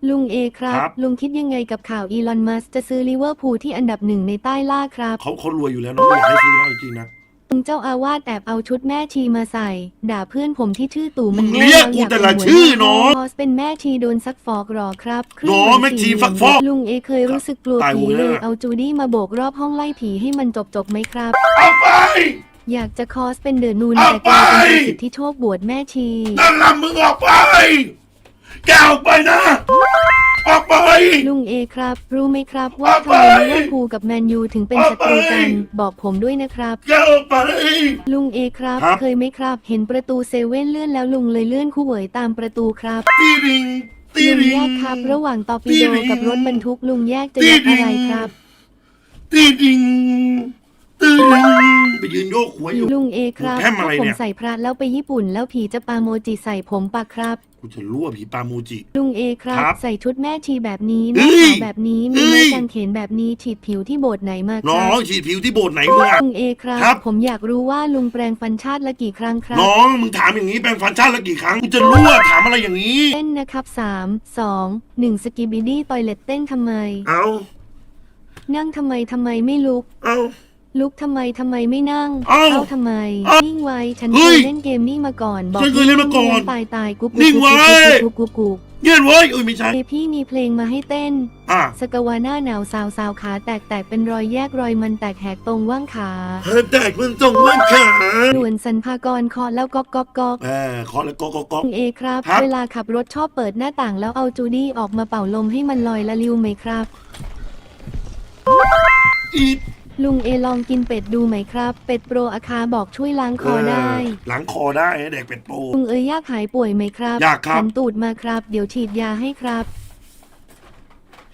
[SPEAKER 1] ลุงเอครับ
[SPEAKER 2] ครับ
[SPEAKER 1] ลุงคิดยังไงกับข่าวอีลอนมัสจะซื้อลิเวอร์พูลที่อันดับหนึ่งในใต้ล่าครับ
[SPEAKER 2] เขาเขารวยอยู่แล้วน้องไม่อยากให้ซื้อมากจริงๆนะ
[SPEAKER 1] ลุง เจ้าอาวาสแอบเอาชุดแม่ชีมาใส่ ด่าเพื่อนผมที่ชื่อตู่มัน
[SPEAKER 2] มึง
[SPEAKER 1] โง่
[SPEAKER 2] เรียก
[SPEAKER 1] รา
[SPEAKER 2] กู
[SPEAKER 1] อยา
[SPEAKER 2] แต่ละ
[SPEAKER 1] เป็หัว
[SPEAKER 2] ชื่อ
[SPEAKER 1] ห
[SPEAKER 2] น้อง
[SPEAKER 1] คอสเป็นแม่ชีโดนซักฟอกหรอครับเครื่
[SPEAKER 2] น้อง
[SPEAKER 1] หาย
[SPEAKER 2] แม่ชี
[SPEAKER 1] สี่เหลี่ย
[SPEAKER 2] ซักฟอก
[SPEAKER 1] ลุงเอเคยรู้สึกกลัว
[SPEAKER 2] ตาย
[SPEAKER 1] ผี
[SPEAKER 2] หูแน่
[SPEAKER 1] เลยเอาจูดี้มาโบกรอบห้องไล่ผีให้มันจบจบๆไหมครับ
[SPEAKER 2] ออกไป
[SPEAKER 1] อยากจะคอสเป็นเดอะนูน
[SPEAKER 2] เอา
[SPEAKER 1] แต่กลายเป็น
[SPEAKER 2] ไป
[SPEAKER 1] ประสิทธิโชคบวชแม่ชี
[SPEAKER 2] นั่งลำมึงออกไป แกออกไปนะ ออกไป
[SPEAKER 1] ลุงเอครับ รู้ไหมครับว่า
[SPEAKER 2] เอา
[SPEAKER 1] ทำ
[SPEAKER 2] ไป
[SPEAKER 1] ไมลิเวอร์พูลกับแมนยูถึงเป็น
[SPEAKER 2] เอา
[SPEAKER 1] ศัตรูกัน
[SPEAKER 2] ไป
[SPEAKER 1] บอกผมด้วยนะครับ
[SPEAKER 2] แกออกไป
[SPEAKER 1] ลุงเอครับ
[SPEAKER 2] ครับ
[SPEAKER 1] เคยไหมครับ เห็นประตูเซเว่นเลื่อนแล้วลุงเลยเลื่อนคู่เหวยตามประตูครับ
[SPEAKER 2] ตีริงตี
[SPEAKER 1] ลุง
[SPEAKER 2] ริ
[SPEAKER 1] แย
[SPEAKER 2] ง
[SPEAKER 1] กครับ ระหว่างตอร์ปิ
[SPEAKER 2] ตี
[SPEAKER 1] โด
[SPEAKER 2] ริง
[SPEAKER 1] กับรถบรรทุกลุงแยกจะ
[SPEAKER 2] ตี
[SPEAKER 1] แยก
[SPEAKER 2] ริ
[SPEAKER 1] อะไร
[SPEAKER 2] ง
[SPEAKER 1] ครับ
[SPEAKER 2] ตตีดิงตีดิงไปยืนโยกหัวอยู่
[SPEAKER 1] ลุงเอครับ
[SPEAKER 2] แพมอะไร
[SPEAKER 1] ถ้าผ
[SPEAKER 2] เนี่
[SPEAKER 1] ม
[SPEAKER 2] ย
[SPEAKER 1] ใส่พระแล้วไปญี่ปุ่นแล้วผีจะปาโมจิใส่ผมปะครับ
[SPEAKER 2] กูจะรั่วผีปลามูจิ
[SPEAKER 1] ลุงเอครับ
[SPEAKER 2] ครับ
[SPEAKER 1] ใส่ชุดแม่ชีแบบนี้ห
[SPEAKER 2] เฮ้
[SPEAKER 1] น้ายขาวแบบนี้มี
[SPEAKER 2] เฮ้
[SPEAKER 1] ไม้
[SPEAKER 2] ย
[SPEAKER 1] กางเขนแบบนี้ฉีดผิวที่โบสถ์ไหนมาค
[SPEAKER 2] น้อ
[SPEAKER 1] รับ
[SPEAKER 2] งฉีดผิวที่โบสถ์ไหนมึงอะ
[SPEAKER 1] ลุงเอครับ
[SPEAKER 2] ครับ
[SPEAKER 1] ผมอยากรู้ว่าลุงแปรงฟันชาติละกี่ครั้งครับ
[SPEAKER 2] น้องมึงถามอย่างนี้แปลงฟันชาติละกี่ครั้งกูจะรั่วถามอะไรอย่างนี้
[SPEAKER 1] เต้นนะครับสามสองหนึ่งสกิบิดี้ตอยเลตเต้นทำไม
[SPEAKER 2] เอา
[SPEAKER 1] นั่งทำไมทำไมไม่ลุก
[SPEAKER 2] เอา
[SPEAKER 1] ลุกทำไมทำไมไม่นั่ง
[SPEAKER 2] เอ้า
[SPEAKER 1] ทำไม
[SPEAKER 2] เอ้า
[SPEAKER 1] นิ่งไว้ ฉัน
[SPEAKER 2] เฮ้
[SPEAKER 1] เค
[SPEAKER 2] ย
[SPEAKER 1] ยเล่นเกมนี้มาก่อน บอก
[SPEAKER 2] ฉันเคยเล่นมาก่อน
[SPEAKER 1] ตายตายกุ๊ก
[SPEAKER 2] นิ่งไว้
[SPEAKER 1] กุ๊กกุ๊กกุ๊กกุ๊ก
[SPEAKER 2] เงี้ยเว้ยเอ้ยไม่ใช่
[SPEAKER 1] เอยพี่มีเพลงมาให้เต้น
[SPEAKER 2] อะ
[SPEAKER 1] สกวาหน้าหนาวสาวสาวขาแตกแตกเป็นรอยแยกรอยมันแตกแหกตรงว่างขา
[SPEAKER 2] เฮ้ยแตกมึงต้องว่างขา
[SPEAKER 1] ด่วนสันพากรเคอแล้วก๊อกก๊อกก๊อก
[SPEAKER 2] เออขอแล้วก็ก็ก็
[SPEAKER 1] ลุงเอครับ
[SPEAKER 2] ครับ
[SPEAKER 1] เวลาขับรถชอบเปิดหน้าต่างแล้วเอาจูดี้ออกมาเป่าลมให้มันลอยละลิวไหมครับ
[SPEAKER 2] อีด
[SPEAKER 1] ลุงเอลองกินเป็ดดูไหมครับ เป็ดโปรอาคาบอกช่วยล้างคอได้
[SPEAKER 2] หลังคอได้แดกเป็ดโป
[SPEAKER 1] ลุงเอยอยากหายป่วยไหมครับ
[SPEAKER 2] อยากครับ
[SPEAKER 1] ขันตูดมาครับ เดี๋ยวฉีดยาให้ครับ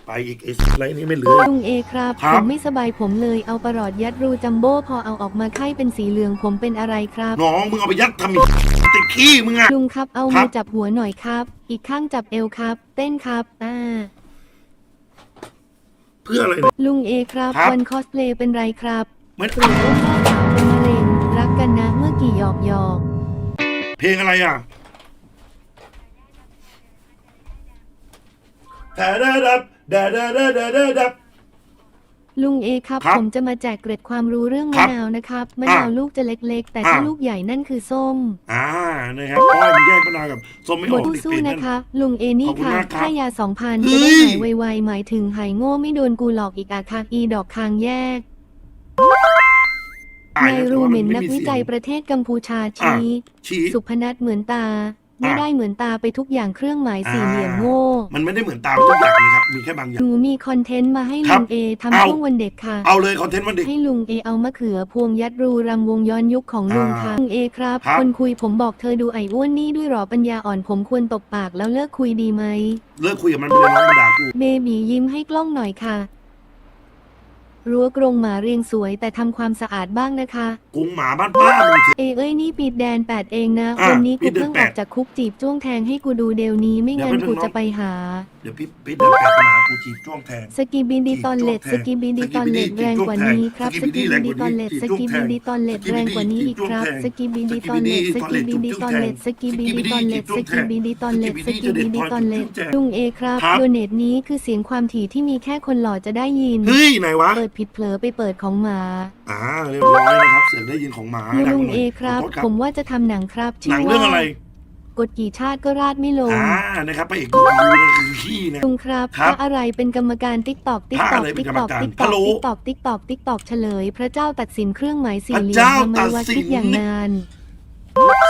[SPEAKER 2] ไปอีกเอสอะไรนี่ไม่เหลือ
[SPEAKER 1] ลุงเอครับ
[SPEAKER 2] ครับ
[SPEAKER 1] ผมไม่สบายผมเลยเอาประหลอดยัดรูจัมโบ้พอเอาออกมาไข้เป็นสีเหลืองผมเป็นอะไรครับ
[SPEAKER 2] น้องมึงเอาไปยัดทำอีกติดขี้มึงอะ
[SPEAKER 1] ลุงครับเอา
[SPEAKER 2] ครั
[SPEAKER 1] มื
[SPEAKER 2] บ
[SPEAKER 1] อจับหัวหน่อยครับ อีกข้างจับเอวครับ เต้นครับอ่า
[SPEAKER 2] เพื่ออะไรเนี่ย
[SPEAKER 1] ลุงเอครับ
[SPEAKER 2] ครับ
[SPEAKER 1] วันคอสเพลย์เป็นไรครับ
[SPEAKER 2] ไม่
[SPEAKER 1] ตรวจว่าหน้าขาวเป็นมะเร็งรักกันนะเมื่อกี่หยอกหยอก
[SPEAKER 2] เพลงอะไรอะแต่ดาดับดาดาดาดาดาดับ
[SPEAKER 1] ลุงเอครับ
[SPEAKER 2] ครับ
[SPEAKER 1] ผมจะมาแจกเกร็ดความรู้เรื่อง
[SPEAKER 2] ครั
[SPEAKER 1] มะ
[SPEAKER 2] บ
[SPEAKER 1] นาวนะครับมะนาว
[SPEAKER 2] อะ
[SPEAKER 1] ลูกจะเล็กๆ แต่
[SPEAKER 2] อะ
[SPEAKER 1] ถ้าลูกใหญ่นั่นคือส้ม
[SPEAKER 2] อ่านะครับเพราะว่ามันแยกมะนาวกับส้มไม่
[SPEAKER 1] บ
[SPEAKER 2] อ
[SPEAKER 1] ท
[SPEAKER 2] อก
[SPEAKER 1] ผู้
[SPEAKER 2] ติด
[SPEAKER 1] สู้
[SPEAKER 2] ติด
[SPEAKER 1] นะ
[SPEAKER 2] นั่น
[SPEAKER 1] คะ ลุงเอนี่
[SPEAKER 2] ขอบคุณ
[SPEAKER 1] ค่ะ
[SPEAKER 2] มากครับ
[SPEAKER 1] ค่ายาสองพัน
[SPEAKER 2] เฮ้
[SPEAKER 1] จะ
[SPEAKER 2] ย
[SPEAKER 1] ได้หายไวๆหมายถึงหายโง่ไม่โดนกูหลอกอีกอาคาอีดอกคางแยก
[SPEAKER 2] ตาย
[SPEAKER 1] นาย
[SPEAKER 2] แล้วแต่
[SPEAKER 1] รู
[SPEAKER 2] ว่า
[SPEAKER 1] เห
[SPEAKER 2] มั
[SPEAKER 1] ม็น
[SPEAKER 2] ไม่
[SPEAKER 1] นัก
[SPEAKER 2] มี
[SPEAKER 1] วิ
[SPEAKER 2] เสี
[SPEAKER 1] จั
[SPEAKER 2] ย
[SPEAKER 1] ย
[SPEAKER 2] ง
[SPEAKER 1] ประเทศกัมพูชา
[SPEAKER 2] อะ
[SPEAKER 1] ชี้
[SPEAKER 2] ชี้
[SPEAKER 1] สุพนัทเหมือนตา ไม่
[SPEAKER 2] อะ
[SPEAKER 1] ได้เหมือนตาไปทุกอย่างเครื่องหมายสี่
[SPEAKER 2] อ่า
[SPEAKER 1] เหลี่ยมโง่
[SPEAKER 2] มันไม่ได้เหมือนตามทุกอย่างนะครับ มีแค่บางอย่า
[SPEAKER 1] ห
[SPEAKER 2] ง
[SPEAKER 1] นูมีคอนเทนต์มาให้
[SPEAKER 2] ครั
[SPEAKER 1] ลุ
[SPEAKER 2] บ
[SPEAKER 1] งเอ
[SPEAKER 2] เอา
[SPEAKER 1] ทำช่วงวันเด็กค่ะ
[SPEAKER 2] เอาเลยคอนเทนต์วันเด็ก
[SPEAKER 1] ให้ลุงเอเอามะเขือพวงยัดรูรำวงย้อนยุคของลุงค่ะ
[SPEAKER 2] อ่า
[SPEAKER 1] ลุงเอครับ
[SPEAKER 2] ครับ
[SPEAKER 1] คนคุยผมบอกเธอดูไอ้อ้วนนี่ด้วยหรอปัญญาอ่อนผมควรตบปากแล้วเลิกคุยดีไหม
[SPEAKER 2] เลิกคุยกับมันไปเลยน้องมาด่ากู
[SPEAKER 1] เบบียิ้มให้กล้องหน่อยค่ะ รั้วกรงหมาเรียงสวยแต่ทำความสะอาดบ้างนะคะ
[SPEAKER 2] กรุงหมาบ้านป้ามึงเถอะ
[SPEAKER 1] เอเอ้ยนี่ปีดแดนแปดเองนะ
[SPEAKER 2] อะ
[SPEAKER 1] วันนี้
[SPEAKER 2] ปี
[SPEAKER 1] กู
[SPEAKER 2] ดแดน
[SPEAKER 1] เพิ่ง
[SPEAKER 2] แป
[SPEAKER 1] อ
[SPEAKER 2] ด
[SPEAKER 1] อกจากคุกจีบจ้วงแทงให้กูดูเดวนี้ไม่งั้น
[SPEAKER 2] เดี๋ยวแป๊บนึ
[SPEAKER 1] กู
[SPEAKER 2] ง
[SPEAKER 1] จะไปหา
[SPEAKER 2] เดี๋ยวพี่พี่เดินแปดมาหากูจีบจ้วงแทง
[SPEAKER 1] สกีบินดีตอนเลด
[SPEAKER 2] จี
[SPEAKER 1] ส
[SPEAKER 2] บ
[SPEAKER 1] กีบินดีตอนเลด
[SPEAKER 2] จีบ
[SPEAKER 1] แรงกว่านี้ครับ
[SPEAKER 2] จี
[SPEAKER 1] ส
[SPEAKER 2] บ
[SPEAKER 1] กี
[SPEAKER 2] แร
[SPEAKER 1] บิน
[SPEAKER 2] ง
[SPEAKER 1] ดี
[SPEAKER 2] ก
[SPEAKER 1] ตอ
[SPEAKER 2] ว่านนี้
[SPEAKER 1] เลด
[SPEAKER 2] จีบ
[SPEAKER 1] สกีบินดีตอนเลด
[SPEAKER 2] จีบ
[SPEAKER 1] แรงกว่านี้อีกครับ
[SPEAKER 2] จีบ
[SPEAKER 1] สกีบินดีตอนเลดสกีบินดีตอนเลดสกีบินดีตอนเลดสกีบินดีตอนเลดสกีบินดีตอนเลดลุงเอครับ
[SPEAKER 2] ครับ
[SPEAKER 1] โดเนทนี้คือเสียงความถี่ที่มีแค่คนหล่อจะได้ยิน
[SPEAKER 2] เฮ้ยไหนวะ
[SPEAKER 1] เปิดผิดเผลอไปเปิดของหมา
[SPEAKER 2] อ่าเรียบร้อยนะครับ เสียงได้ยินของหมา
[SPEAKER 1] ลุง
[SPEAKER 2] หนั
[SPEAKER 1] เอครับ
[SPEAKER 2] ขอโทษ
[SPEAKER 1] ผมว่าจะทำหนังครับ
[SPEAKER 2] ห
[SPEAKER 1] ชื่
[SPEAKER 2] นั
[SPEAKER 1] อง
[SPEAKER 2] เรื่อง
[SPEAKER 1] ว่า
[SPEAKER 2] อะไร
[SPEAKER 1] กดกี่ชาติก็ราดไม่ลง
[SPEAKER 2] อ่านะครับพระเอกกูดูนะคือขี้นะ
[SPEAKER 1] ลุงครับ
[SPEAKER 2] ครั
[SPEAKER 1] พ
[SPEAKER 2] บ
[SPEAKER 1] ระอะไรเป็นกรรมการติ๊กตอกติ๊ก
[SPEAKER 2] พระ
[SPEAKER 1] ตอก
[SPEAKER 2] อะไรเป็น
[SPEAKER 1] ติ๊ก
[SPEAKER 2] กรร
[SPEAKER 1] ต
[SPEAKER 2] ม
[SPEAKER 1] อก
[SPEAKER 2] การ
[SPEAKER 1] ติ๊กต
[SPEAKER 2] ฮั
[SPEAKER 1] อก
[SPEAKER 2] ลโหล
[SPEAKER 1] ติ๊กตอกติ๊กตอกติ๊กตอกเฉลย พระเจ้าตัดสินเครื่องหมายสี่เหลี่
[SPEAKER 2] พ
[SPEAKER 1] ย
[SPEAKER 2] ระ
[SPEAKER 1] ม
[SPEAKER 2] เจ้า
[SPEAKER 1] ทำไม
[SPEAKER 2] ตัด
[SPEAKER 1] ว่า
[SPEAKER 2] สิน
[SPEAKER 1] คิดอย่างนาน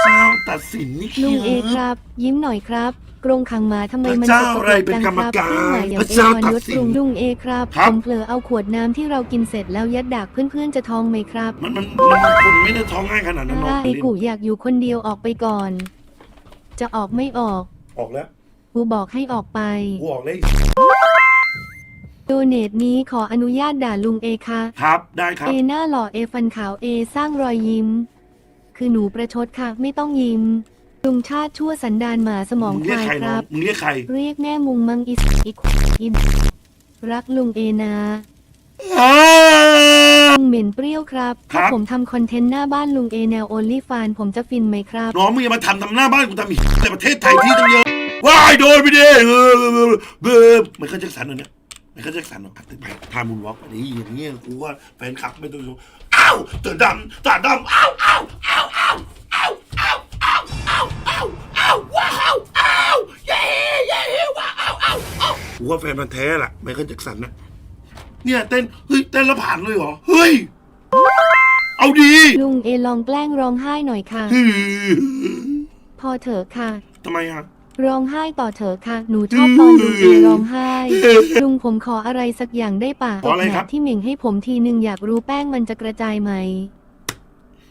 [SPEAKER 2] เจ้าตัดสินนี่
[SPEAKER 1] ลุงเอครับ ยิ้มหน่อยครับ กรงขังหมาทำไมมัน
[SPEAKER 2] พระเจ้า
[SPEAKER 1] สก
[SPEAKER 2] อะไรเป็น
[SPEAKER 1] จัง
[SPEAKER 2] กรรมการ
[SPEAKER 1] เครื่องหมายอย่าง
[SPEAKER 2] พระ
[SPEAKER 1] เอ
[SPEAKER 2] เจ้า
[SPEAKER 1] วัน
[SPEAKER 2] ตัด
[SPEAKER 1] ยศ
[SPEAKER 2] สิน
[SPEAKER 1] ปรุงลุงเอครับ
[SPEAKER 2] ครับ
[SPEAKER 1] ผมเผลอเอาขวดน้ำที่เรากินเสร็จแล้วยัดดากเพื่อนๆจะท้องไหมครับ
[SPEAKER 2] มันมันมันคนไม่ได้ท้องง่ายขนาดนั้นน้อง
[SPEAKER 1] ไอ้กูอยากอยู่คนเดียวออกไปก่อน จะออกไม่ออก
[SPEAKER 2] ออกแล้ว
[SPEAKER 1] กูบอกให้ออกไป
[SPEAKER 2] กูออกเลย
[SPEAKER 1] โดเนทนี้ขออนุญาตด่าลุงเอค่ะ
[SPEAKER 2] ครับได้ครับ
[SPEAKER 1] เอหน้าหล่อเอฟันขาวเอสร้างรอยยิ้ม คือหนูประชดค่ะ ไม่ต้องยิ้ม ลุงชาติชั่วสันดานหมาสมอง
[SPEAKER 2] มึง
[SPEAKER 1] ค
[SPEAKER 2] เรียก
[SPEAKER 1] วาย
[SPEAKER 2] ใคร
[SPEAKER 1] ค
[SPEAKER 2] น้อ
[SPEAKER 1] รั
[SPEAKER 2] ง
[SPEAKER 1] บ
[SPEAKER 2] มึงเรียกใคร
[SPEAKER 1] เรียกแม่มุงมังอีสอีกอีรักลุงเอนะ
[SPEAKER 2] อ้า
[SPEAKER 1] ลุงเหม็นเปรี้ยวครับ
[SPEAKER 2] ครั
[SPEAKER 1] ถ้า
[SPEAKER 2] บ
[SPEAKER 1] ผมทำคอนเทนต์หน้าบ้านลุงเอแนวโอลี่ฟานผมจะฟินไหมครับ
[SPEAKER 2] น้องมึงอย่ามาทำทำหน้าบ้านกูทำอีกแต่ประเทศไทยที่ตั้งเยอะว้ายโดนไปดิเออเออเออมันก็แจ็คสันเหรอเนี่ยมันก็แจ็คสันเหรอตึกไปพามุนวอล์กอันนี้อย่างเงี้ยกูว่าแฟนคลับไม่ต้องรู้อ้าวตาดำตาดำอ้าวอ้าวอ้าวอ้าวอ้าวอ้าว อ้าวอ้าวอ้าวอ้าวว้าวอ้าวเย้เย้ว้าวอ้าวอ้าวอ้าวกูว่าแฟนมันธุ์แท้ล่ะไมเคิลแจ็คสันนะเนี่ยเต้นเฮ้ยเต้นแล้วผ่านเลยเหรอเฮ้ย เอาดี
[SPEAKER 1] ลุงเอลองแกล้งร้องไห้หน่อยค่ะ
[SPEAKER 2] ฮึ
[SPEAKER 1] พอเถอะค่ะ
[SPEAKER 2] ทำไมอะ
[SPEAKER 1] ร้องไห้ต่อเถอะค่ะ หนูชอบตอนลุงเอร้องไห้ ลุงผมขออะไรสักอย่างได้ป่ะ
[SPEAKER 2] ขออะไรครับ
[SPEAKER 1] ตแหนที่เหม่งให้ผมทีนึงอยากรู้แป้งมันจะกระจายไหม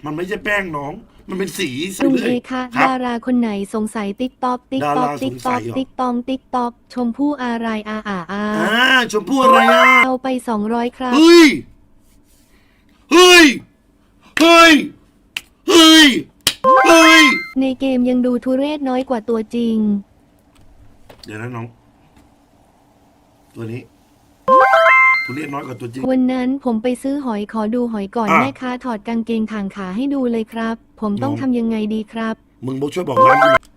[SPEAKER 2] มันไม่ใช่แป้งน้อง มันเป็นสีใส่
[SPEAKER 1] ลุง
[SPEAKER 2] เล
[SPEAKER 1] เอยคะ
[SPEAKER 2] ครับ
[SPEAKER 1] ดาราคนไหนสงสัยติ๊กตอกติ๊กตอก
[SPEAKER 2] ดารา
[SPEAKER 1] ติ๊ก
[SPEAKER 2] ส
[SPEAKER 1] ต
[SPEAKER 2] งสั
[SPEAKER 1] อก
[SPEAKER 2] ยเหรอ
[SPEAKER 1] ติ๊กตองติ๊กตอกชมพู่อะไรอาอาอา
[SPEAKER 2] อ่าชมพู่อะไรอะ
[SPEAKER 1] เอาไปสองร้อยครับ
[SPEAKER 2] เฮ้ย เฮ้ย เฮ้ย เฮ้ย เฮ้ย
[SPEAKER 1] ในเกมยังดูทุเรศน้อยกว่าตัวจริง
[SPEAKER 2] เดี๋ยวนะน้อง ตัวนี้ทุเรียนน้อยกว่าตัวจริง
[SPEAKER 1] วันนั้นผมไปซื้อหอยขอดูหอยก่อน
[SPEAKER 2] อะ
[SPEAKER 1] แม่ค้าถอดกางเกงทางขาให้ดูเลยครับ ผมต้
[SPEAKER 2] อง
[SPEAKER 1] ทำยังไงดีครับ
[SPEAKER 2] มึงบอกช่วยบอกร้านกูหน่อย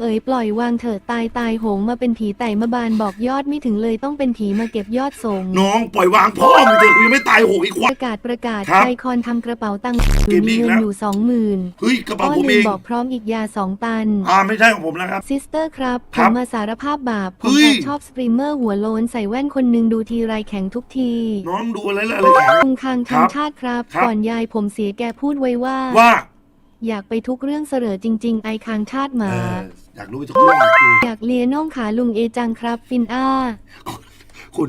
[SPEAKER 1] เอ๋ยปล่อยวางเถิดตายตายโหงมาเป็นผีไต่มาบานบอกยอดไม่ถึงเลยต้องเป็นผีมาเก็บยอดส่ง
[SPEAKER 2] น้องปล่อยวางพ่อมึงเถอะกูยังไม่ตายโหงอีกควา
[SPEAKER 1] ป
[SPEAKER 2] ย
[SPEAKER 1] ระกาศประกาศ
[SPEAKER 2] ครับ
[SPEAKER 1] ใครคอนทำกระเป๋าตังค์
[SPEAKER 2] เกมนี้
[SPEAKER 1] มี
[SPEAKER 2] อีก
[SPEAKER 1] เงิ
[SPEAKER 2] แล้
[SPEAKER 1] น
[SPEAKER 2] ว
[SPEAKER 1] อยู่สองหมื่น
[SPEAKER 2] เฮ้ยกระ
[SPEAKER 1] อ้
[SPEAKER 2] เป๋า
[SPEAKER 1] อ
[SPEAKER 2] ผม
[SPEAKER 1] ลื
[SPEAKER 2] เอ
[SPEAKER 1] ม
[SPEAKER 2] ง
[SPEAKER 1] บอกพร้อมอีกยาสองตัน
[SPEAKER 2] อ่าไม่ใช่ของผมนะครับ
[SPEAKER 1] ซิสเตอร์ครับ
[SPEAKER 2] ค
[SPEAKER 1] ผ
[SPEAKER 2] รับ
[SPEAKER 1] มมาสารภาพบาป ผ
[SPEAKER 2] เฮ้
[SPEAKER 1] ม
[SPEAKER 2] ย
[SPEAKER 1] แอบชอบสตรีมเมอร์หัวโลนใส่แว่นคนหนึ่งดูทีไรแข็งทุกที
[SPEAKER 2] น้องดูอะไรแล้วอะไรแข็ง
[SPEAKER 1] คงคาง
[SPEAKER 2] ครั
[SPEAKER 1] ทาง
[SPEAKER 2] บ
[SPEAKER 1] ชาติครับ
[SPEAKER 2] ครับ
[SPEAKER 1] ก่อนยายผมเสียแกพูดไว้ว่า
[SPEAKER 2] ว่า
[SPEAKER 1] อยากไปทุกเรื่องเสรอจริง ๆ ไอคางชาติห
[SPEAKER 2] เอ
[SPEAKER 1] มา
[SPEAKER 2] ออยากรู้ทุกเรื่องกู
[SPEAKER 1] อยากเลียน้องขาลุงเอจังครับฟินอ้า
[SPEAKER 2] คุณ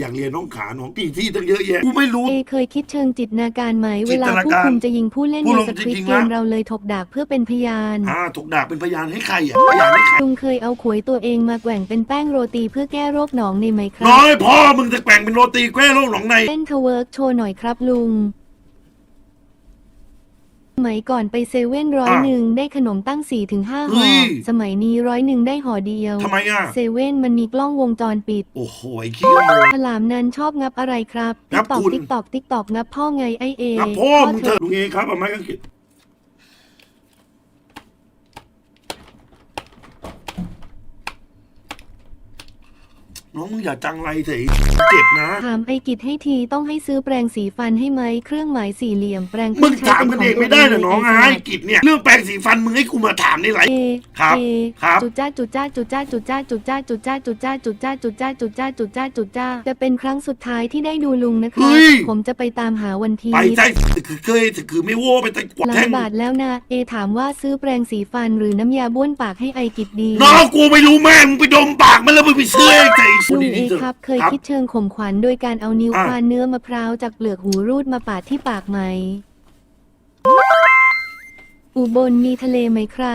[SPEAKER 2] อยากเรียนน้องขาน้องตีที่ตั้งเยอะแยะกูไม่รู้
[SPEAKER 1] เอเคยคิดเชิงจิตนาการไหม
[SPEAKER 2] จิ
[SPEAKER 1] เว
[SPEAKER 2] ต
[SPEAKER 1] ลา
[SPEAKER 2] นา
[SPEAKER 1] ผู้
[SPEAKER 2] การ
[SPEAKER 1] คุมจะยิงผู้เล่น
[SPEAKER 2] ผู้
[SPEAKER 1] ใน
[SPEAKER 2] ลง
[SPEAKER 1] สคริป
[SPEAKER 2] จริง
[SPEAKER 1] ต์
[SPEAKER 2] ๆ
[SPEAKER 1] เก
[SPEAKER 2] นะ
[SPEAKER 1] มเราเลยถกดากเพื่อเป็นพยาน
[SPEAKER 2] อ่าถูกด่าเป็นพยานให้ใครอะพยานให้ใคร
[SPEAKER 1] ลุงเคยเอาขวยตัวเองมาแกว่งเป็นแป้งโรตีเพื่อแก้โรคหนองในไหมครั
[SPEAKER 2] น้อบยพ่อมึงจะแกว่งเป็นโรตีแกว้โลกหนองใน
[SPEAKER 1] เต้นทะเวิร์กโชว์หน่อยครับลุง สมัยก่อนไปเซเว่นร้อย
[SPEAKER 2] อะ
[SPEAKER 1] หนึ่งได้ขนมตั้งสี่ถึงห้า
[SPEAKER 2] เฮ้
[SPEAKER 1] ห่อ
[SPEAKER 2] ย
[SPEAKER 1] สมัยนี้ร้อยหนึ่งได้ห่อเดียว
[SPEAKER 2] ทำไมอะ
[SPEAKER 1] เซเว่นมันมีกล้องวงจรปิด
[SPEAKER 2] โอ้โหไอ้ขี้ขโมย
[SPEAKER 1] ฉลามนั้นชอบงับอะไรครับ
[SPEAKER 2] งั
[SPEAKER 1] ติ๊
[SPEAKER 2] บ
[SPEAKER 1] กตอก
[SPEAKER 2] คุณ
[SPEAKER 1] ติ๊กตอกติ๊กตอกงับพ่อไงไอเอ
[SPEAKER 2] กับพ่อมึง
[SPEAKER 1] เธ
[SPEAKER 2] เถ
[SPEAKER 1] อ
[SPEAKER 2] อะลุงเอครับเอาไม้กางเขน น้องมึงอย่าจังไรเถอะเจ็บนะ
[SPEAKER 1] ถามไอกิจให้ทีต้องให้ซื้อแปรงสีฟันให้ไหมเครื่องหมายสี่เหลี่ยมแปรง
[SPEAKER 2] มึง
[SPEAKER 1] ใช้
[SPEAKER 2] ถามกันเองไม่ได้เหรอน้อง
[SPEAKER 1] ไอ
[SPEAKER 2] ไอ้
[SPEAKER 1] สัตว์
[SPEAKER 2] กิจเนี่ยเรื่องแปรงสีฟันมึงให้กูมาถามได้ไร
[SPEAKER 1] เอ
[SPEAKER 2] ครับ
[SPEAKER 1] เอ
[SPEAKER 2] ครับ
[SPEAKER 1] จุดจ้าจุดจ้าจุดจ้าจุดจ้าจุดจ้าจุดจ้าจุดจ้าจุดจ้าจุดจ้าจุดจ้าจุดจ้าจุดจ้าจะเป็นครั้งสุดท้ายที่ได้ดูลุงนะคะ
[SPEAKER 2] เฮ้ย
[SPEAKER 1] ผมจะไปตามหาวันที
[SPEAKER 2] ไปใจคือเคยคือไม่โว้ไปแต่กวาด
[SPEAKER 1] หลา
[SPEAKER 2] แท่
[SPEAKER 1] ย
[SPEAKER 2] ง
[SPEAKER 1] บาทแล้วนะเอถามว่าซื้อแปรงสีฟันหรือน้ำยาบ้วนปากให้ไอกิจดี
[SPEAKER 2] น้องกูไม่รู้แม่งมึงไปดมปากมันแล้วมึงไปเสื้อไอ้ใจกู
[SPEAKER 1] ลุงเอ
[SPEAKER 2] ดีๆเถอะ
[SPEAKER 1] ครับ เคยคิดเชิงข่มขวัญโดยการเอานิ้ว
[SPEAKER 2] อะ
[SPEAKER 1] ควานเนื้อมะพร้าวจากเปลือกหูรูดมาปาดที่ปากไหม อุบลมีทะเลไหมใคร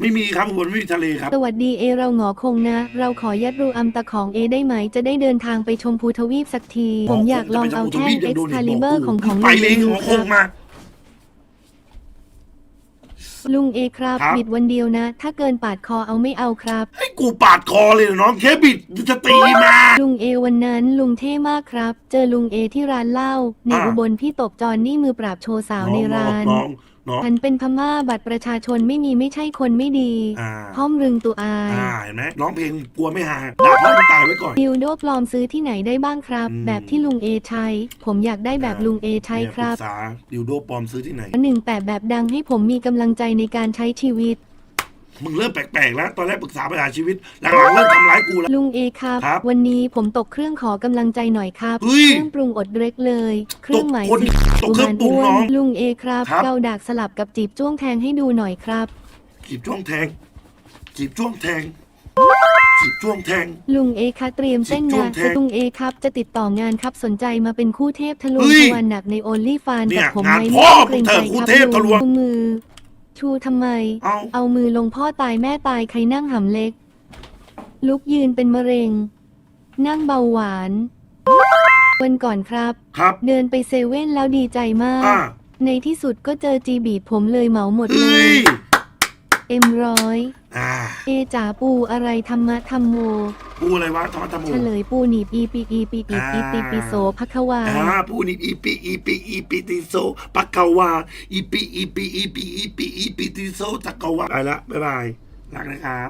[SPEAKER 2] ไม่มีครับบนไม่มีทะเลครับ
[SPEAKER 1] สวัสดีเอเราหงอคงนะ เราขอยัดรูอัมตะของเอได้ไหม จะได้เดินทางไปชมพูทวีปสักที ผมอยากลองเอาแท่ง Excalibur ของของ
[SPEAKER 2] ไปเลย
[SPEAKER 1] ลุ
[SPEAKER 2] ข
[SPEAKER 1] ง
[SPEAKER 2] อง
[SPEAKER 1] ค
[SPEAKER 2] ค
[SPEAKER 1] รั
[SPEAKER 2] ง
[SPEAKER 1] บ
[SPEAKER 2] มา
[SPEAKER 1] ลุงเอครับ
[SPEAKER 2] ครับ
[SPEAKER 1] บิดวันเดียวนะ ถ้าเกินปาดคอเอาไม่เอาครับ
[SPEAKER 2] ให้กูปาดคอเลยเหรอน้องแค่บิดจะตีมา
[SPEAKER 1] ลุงเอวันนั้นลุงเท่มากครับ เจอลุงเอที่ร้านเหล้าใน
[SPEAKER 2] อะ
[SPEAKER 1] อุบลพี่ตบจอนนี่มือปราบโชว์สาวในร้าน
[SPEAKER 2] น้อง น้อง
[SPEAKER 1] ฉันเป็นพม่าบัตรประชาชนไม่มีไม่ใช่คนไม่ดี
[SPEAKER 2] อ่า
[SPEAKER 1] ห้อมรึงตัวอาย
[SPEAKER 2] อ่าเห็นไหมร้องเพลงกลัวไม่หาด่าพ่อมันตายไว้ก่อน
[SPEAKER 1] ดิวโดปลอมซื้อที่ไหนได้บ้างครับ
[SPEAKER 2] อืม
[SPEAKER 1] แบบที่ลุงเอใช้ผมอยากได้แบบลุงเอใช้
[SPEAKER 2] เนี่ย
[SPEAKER 1] ครับ
[SPEAKER 2] ปรึกษาดิวโดปลอมซื้อที่ไหน
[SPEAKER 1] หนึ่งแปดแบบดังให้ผมมีกำลังใจในการใช้ชีวิต
[SPEAKER 2] มึงเริ่มแปลกๆแล้ว ตอนแรกปรึกษาปัญหาชีวิตหลังๆเริ่มทำร้ายกูแล้ว
[SPEAKER 1] ลุงเอครับ
[SPEAKER 2] ครับ
[SPEAKER 1] วันนี้ผมตกเครื่องขอกำลังใจหน่อยครับ
[SPEAKER 2] เฮ้ย
[SPEAKER 1] เครื่องปรุงอดเล็กเลย เครื่องหมาย
[SPEAKER 2] ตกคน
[SPEAKER 1] สิ
[SPEAKER 2] ตกเครื่องปรุงน้อง
[SPEAKER 1] ลุงเอครับ
[SPEAKER 2] ครับ
[SPEAKER 1] เกาดากสลับกับจีบจ้วงแทงให้ดูหน่อยครับ
[SPEAKER 2] จีบจ้วงแทง จีบจ้วงแทง จีบจ้วงแทง
[SPEAKER 1] ลุงเอคะเตรียมเส้น
[SPEAKER 2] จ้ว
[SPEAKER 1] นะ
[SPEAKER 2] งแทง
[SPEAKER 1] ลุงเอครับจะติดต่องานครับสนใจมาเป็นคู่เทพทะลวง
[SPEAKER 2] เฮ้ย
[SPEAKER 1] ทวันหนักในโอลลี่ฟาน
[SPEAKER 2] เนี่
[SPEAKER 1] กับ
[SPEAKER 2] ย
[SPEAKER 1] ผม
[SPEAKER 2] งาน
[SPEAKER 1] ไหม
[SPEAKER 2] พ่อ
[SPEAKER 1] ไม่
[SPEAKER 2] มึงเถอะ
[SPEAKER 1] กรงใจ
[SPEAKER 2] คู่
[SPEAKER 1] ครับ
[SPEAKER 2] เทพทะลวง
[SPEAKER 1] ชูมือ ชูทำไม
[SPEAKER 2] เอา
[SPEAKER 1] เอามือลงพ่อตายแม่ตายใครนั่งหำเล็ก ลุกยืนเป็นมะเร็ง นั่งเบาหวาน วันก่อนครับ
[SPEAKER 2] ครับ
[SPEAKER 1] เดินไปเซเว่นแล้วดีใจมาก
[SPEAKER 2] อ่า
[SPEAKER 1] ในที่สุดก็เจอจีบีบผมเลยเหมาหมดเล
[SPEAKER 2] เอ้
[SPEAKER 1] ย
[SPEAKER 2] ย
[SPEAKER 1] เอ็มร้อย
[SPEAKER 2] อ่า
[SPEAKER 1] เอจ๋าปูอะไรธรรมะธรรมโม
[SPEAKER 2] ปูอะไรวะธรรมะธรรมโม
[SPEAKER 1] เฉลยปูหนีบอีปีอีปีอีปีปีปีโสภควา
[SPEAKER 2] อ่าปูนี่อีปีอีปีอีปีติโซปักกาวาอีปีอีปีอีปีอีปีอีปีติโซจักกาวาไปละบ๊ายบายรักนะครับ